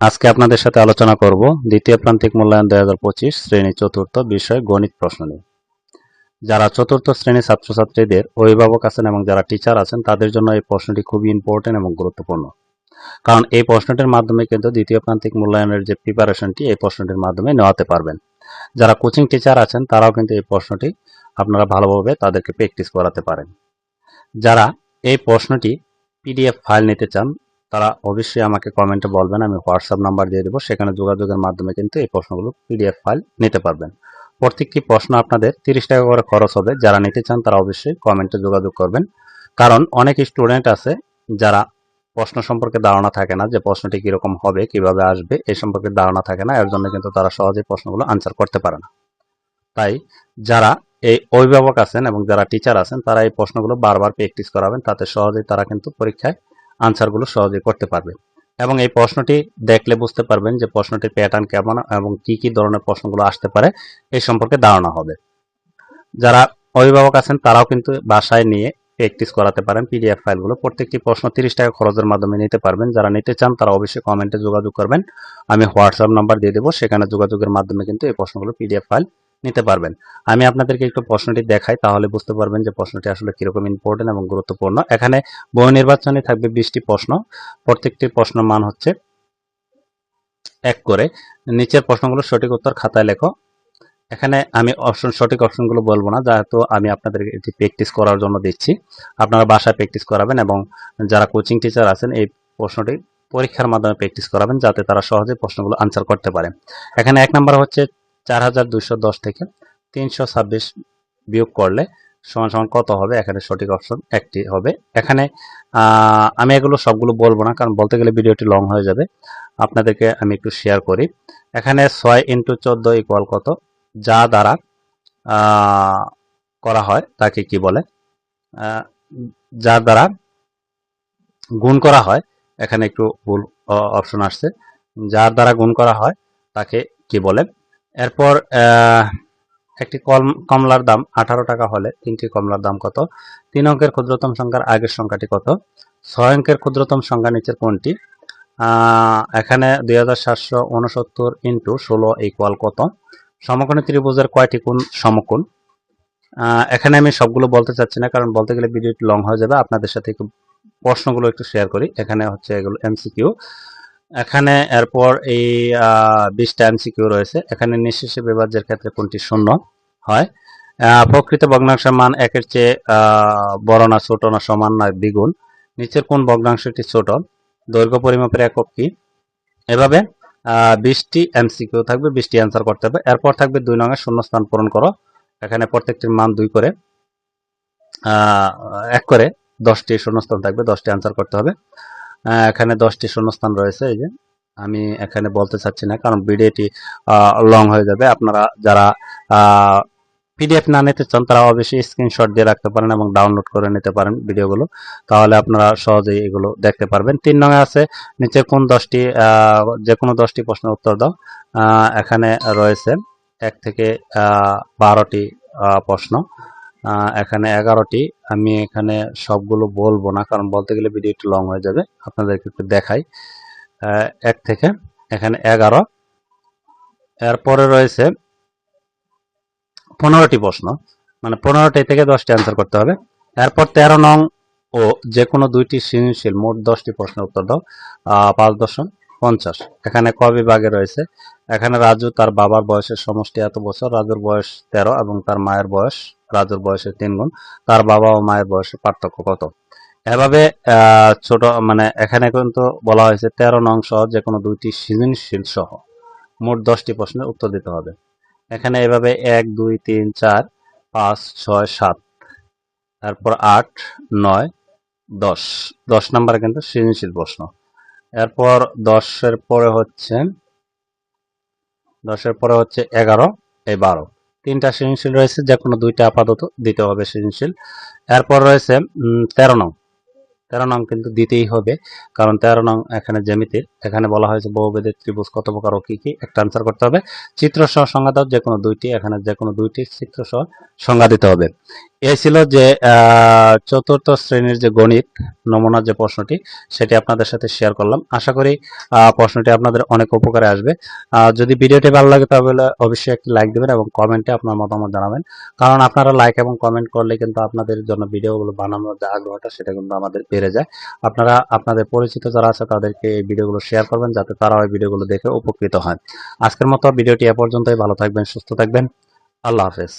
আজকে আপনাদের সাথে আলোচনা করব দ্বিতীয় প্রান্তিক মূল্যায়ন দুই হাজার পঁচিশ শ্রেণি চতুর্থ বিষয় গণিত প্রশ্ন নিয়ে। যারা চতুর্থ শ্রেণির ছাত্রছাত্রীদের অভিভাবক আছেন এবং যারা টিচার আছেন, তাদের জন্য এই প্রশ্নটি খুবই ইম্পর্টেন্ট এবং গুরুত্বপূর্ণ। কারণ এই প্রশ্নটির মাধ্যমে কিন্তু দ্বিতীয় প্রান্তিক মূল্যায়নের যে প্রিপারেশনটি এই প্রশ্নটির মাধ্যমে নেওয়াতে পারবেন। যারা কোচিং টিচার আছেন, তারাও কিন্তু এই প্রশ্নটি আপনারা ভালোভাবে তাদেরকে প্র্যাকটিস করাতে পারেন। যারা এই প্রশ্নটি পিডিএফ ফাইল নিতে চান তারা অবশ্যই আমাকে কমেন্টে বলবেন, আমি হোয়াটসঅ্যাপ নাম্বার দিয়ে দেবো, সেখানে যোগাযোগের মাধ্যমে কিন্তু এই প্রশ্নগুলো পিডিএফ ফাইল নিতে পারবেন। প্রত্যেকটি প্রশ্ন আপনাদের তিরিশ টাকা করে খরচ হবে, যারা নিতে চান তারা অবশ্যই কমেন্টে যোগাযোগ করবেন। কারণ অনেক স্টুডেন্ট আছে যারা প্রশ্ন সম্পর্কে ধারণা থাকে না যে প্রশ্নটি কীরকম হবে, কীভাবে আসবে এই সম্পর্কে ধারণা থাকে না, এর জন্য কিন্তু তারা সহজেই প্রশ্নগুলো আনসার করতে পারে না। তাই যারা এই অভিভাবক আছেন এবং যারা টিচার আছেন, তারা এই প্রশ্নগুলো বারবার প্র্যাকটিস করাবেন, তাতে সহজেই তারা কিন্তু পরীক্ষায় আনসারগুলো সহজেই করতে পারবে। এবং এই প্রশ্নটি দেখলে বুঝতে পারবেন যে প্রশ্নটির প্যাটার্ন কেমন এবং কি কি ধরনের প্রশ্নগুলো আসতে পারে এই সম্পর্কে ধারণা হবে। যারা অভিভাবক আছেন, তারাও কিন্তু বাসায় নিয়ে প্র্যাকটিস করাতে পারেন পিডিএফ ফাইলগুলো। প্রত্যেকটি প্রশ্ন তিরিশ টাকা খরচের মাধ্যমে নিতে পারবেন। যারা নিতে চান, তারা অবশ্যই কমেন্টে যোগাযোগ করবেন। আমি হোয়াটসঅ্যাপ নাম্বার দিয়ে দেবো। সেখানে যোগাযোগের মাধ্যমে কিন্তু এই প্রশ্নগুলো পিডিএফ ফাইল নিতে পারবেন। আমি আপনাদেরকে একটু প্রশ্নটি দেখাই, তাহলে বুঝতে পারবেন যে প্রশ্নটি আসলে কীরকম ইম্পর্টেন্ট এবং গুরুত্বপূর্ণ। এখানে বহু নির্বাচনে থাকবে বিশটি প্রশ্ন। প্রত্যেকটি প্রশ্ন মান হচ্ছে এক করে। নিচের প্রশ্নগুলো সঠিক উত্তর খাতায় লেখো। এখানে আমি অপশন সঠিক অপশনগুলো বলব না, যেহেতু আমি আপনাদের এটি প্র্যাকটিস করার জন্য দিচ্ছি। আপনারা বাসায় প্র্যাকটিস করাবেন এবং যারা কোচিং টিচার আছেন, এই প্রশ্নটি পরীক্ষার মাধ্যমে প্র্যাকটিস করাবেন, যাতে তারা সহজে প্রশ্নগুলো আনসার করতে পারে। এখানে এক নম্বর হচ্ছে চার হাজার দুইশো দশ থেকে তিনশো ছাব্বিশ বিয়োগ করলে সমান সমান কত হবে? এখানে সঠিক অপশন একটি হবে। এখানে আমি এগুলো সবগুলো বলব না, কারণ বলতে গেলে ভিডিওটি লং হয়ে যাবে। আপনাদেরকে আমি একটু শেয়ার করি। এখানে ছয় ইন্টু চোদ্দ ইকুয়াল কত? যা দ্বারা করা হয়, তাকে কি বলে? যার দ্বারা গুণ করা হয়, এখানে একটু ভুল অপশন আসছে। যার দ্বারা গুণ করা হয়, তাকে কি বলে? এরপর একটি কল- কমলার দাম আঠারো টাকা হলে তিনটি কমলার দাম কত? তিন অঙ্কের ক্ষুদ্রতম সংখ্যার আগের সংখ্যাটি কত? ছয় অঙ্কের ক্ষুদ্রতম সংখ্যা নিচের কোনটি? এখানে দুই হাজার সাতশো উনসত্তর ইন্টু ষোলো ইকুয়াল কত? সমকোণী ত্রিভুজের কয়টি কোন সমকোণ? এখানে আমি সবগুলো বলতে চাচ্ছি না, কারণ বলতে গেলে ভিডিওটি লং হয়ে যাবে। আপনাদের সাথে একটু প্রশ্নগুলো একটু শেয়ার করি। এখানে হচ্ছে এগুলো এমসিকিউ এখানে এরপর এই বিশটা এমসিকিউ রয়েছে। এখানে নিঃশেষে বিভাজ্যের ক্ষেত্রে কোনটি শূন্য হয়? প্রকৃত ভগ্নাংশের মান একের চেয়ে বড় না ছোট না সমান না দ্বিগুণ। নিচের কোন ভগ্নাংশটি ছোট? দৈর্ঘ্য পরিমাপের একক কি? এভাবে বিশটি এমসিকিউ থাকবে, বিশটি অ্যান্সার করতে হবে। এরপর থাকবে দুই নঙের শূন্যস্থান পূরণ করো। এখানে প্রত্যেকটির মান দুই করে এক করে দশটি শূন্যস্থান থাকবে, দশটি অ্যান্সার করতে হবে। এখানে দশটি শূন্যস্থান রয়েছে, এই যে। আমি এখানে বলতে চাচ্ছি না, কারণ ভিডিওটি লং হয়ে যাবে। আপনারা যারা পিডিএফ না নিতে চান, তারা অবশ্যই স্ক্রিনশট দিয়ে রাখতে পারেন এবং ডাউনলোড করে নিতে পারেন ভিডিওগুলো। তাহলে আপনারা সহজেই এগুলো দেখতে পারবেন। তিন নঙে আছে, নিচে কোন দশটি যে কোনো দশটি প্রশ্নের উত্তর দাও। এখানে রয়েছে এক থেকে বারোটি প্রশ্ন। এখানে এগারোটি। আমি এখানে সবগুলো বলব না, কারণ বলতে গেলে ভিডিও একটু লং হয়ে যাবে। আপনাদেরকে একটু দেখাই। এক থেকে, এখানে এগারো। এরপরে রয়েছে পনেরোটি প্রশ্ন। মানে পনেরোটি থেকে দশটি অ্যান্সার করতে হবে। এরপর তেরো নং ও যে কোনো দুইটি সৃজনশীল, মোট দশটি প্রশ্নের উত্তর দাও। পাঁচ দশম পঞ্চাশ। এখানে ক বিভাগে রয়েছে? এখানে রাজু তার বাবার বয়সের সমষ্টি এত বছর, রাজুর বয়স তেরো এবং তার মায়ের বয়স, রাজুর বয়সের তিন গুণ। তার বাবা ও মায়ের বয়সের পার্থক্য কত? এভাবে ছোট মানে এখানে কিন্তু বলা হয়েছে তেরো নং সহ যে কোনো দুইটি সৃজনশীল সহ। মোট দশটি প্রশ্নের উত্তর দিতে হবে। এখানে এভাবে এক, দুই, তিন, চার, পাঁচ, ছয়, সাত, তারপর আট, নয়, দশ। দশ নম্বরে কিন্তু সৃজনশীল প্রশ্ন। এরপর দশের পরে হচ্ছে, দশের পরে হচ্ছে এগারো, এই বারো। তিনটা সৃজনশীল রয়েছে যে কোনো দুইটা আপাতত দিতে হবে সৃজনশীল। এরপর রয়েছে তেরো নং। তেরো নং কিন্তু দিতেই হবে, কারণ তেরো নং এখানে জ্যামিতির এখানে বলা হয়েছে বহুবেদের ত্রিভুজ কত প্রকার ও কী কী, একটা আনসার করতে হবে। চিত্র সহ সংজ্ঞা দাও যে কোনো দুইটি, এখানে যে কোনো দুইটি চিত্র সহ সংজ্ঞা দিতে হবে। এই ছিল যে চতুর্থ শ্রেণির যে গণিত, নমুনার যে প্রশ্নটি, সেটি আপনাদের সাথে শেয়ার করলাম। আশা করি প্রশ্নটি আপনাদের অনেক উপকারে আসবে। যদি ভিডিওটি ভালো লাগে তাহলে অবশ্যই একটি লাইক দেবেন এবং কমেন্টে আপনার মতামত জানাবেন। কারণ আপনারা লাইক এবং কমেন্ট করলে কিন্তু আপনাদের জন্য ভিডিওগুলো বানানোর যে আগ্রহটা, সেটা কিন্তু আমাদের বেড়ে যায়। আপনারা, আপনাদের পরিচিত যারা আছে, তাদেরকে এই ভিডিওগুলো শেয়ার করবেন, যাতে তারা ওই ভিডিওগুলো দেখে উপকৃত হয়। আজকের মতো ভিডিওটি এ পর্যন্তই। ভালো থাকবেন, সুস্থ থাকবেন। আল্লাহ হাফেজ।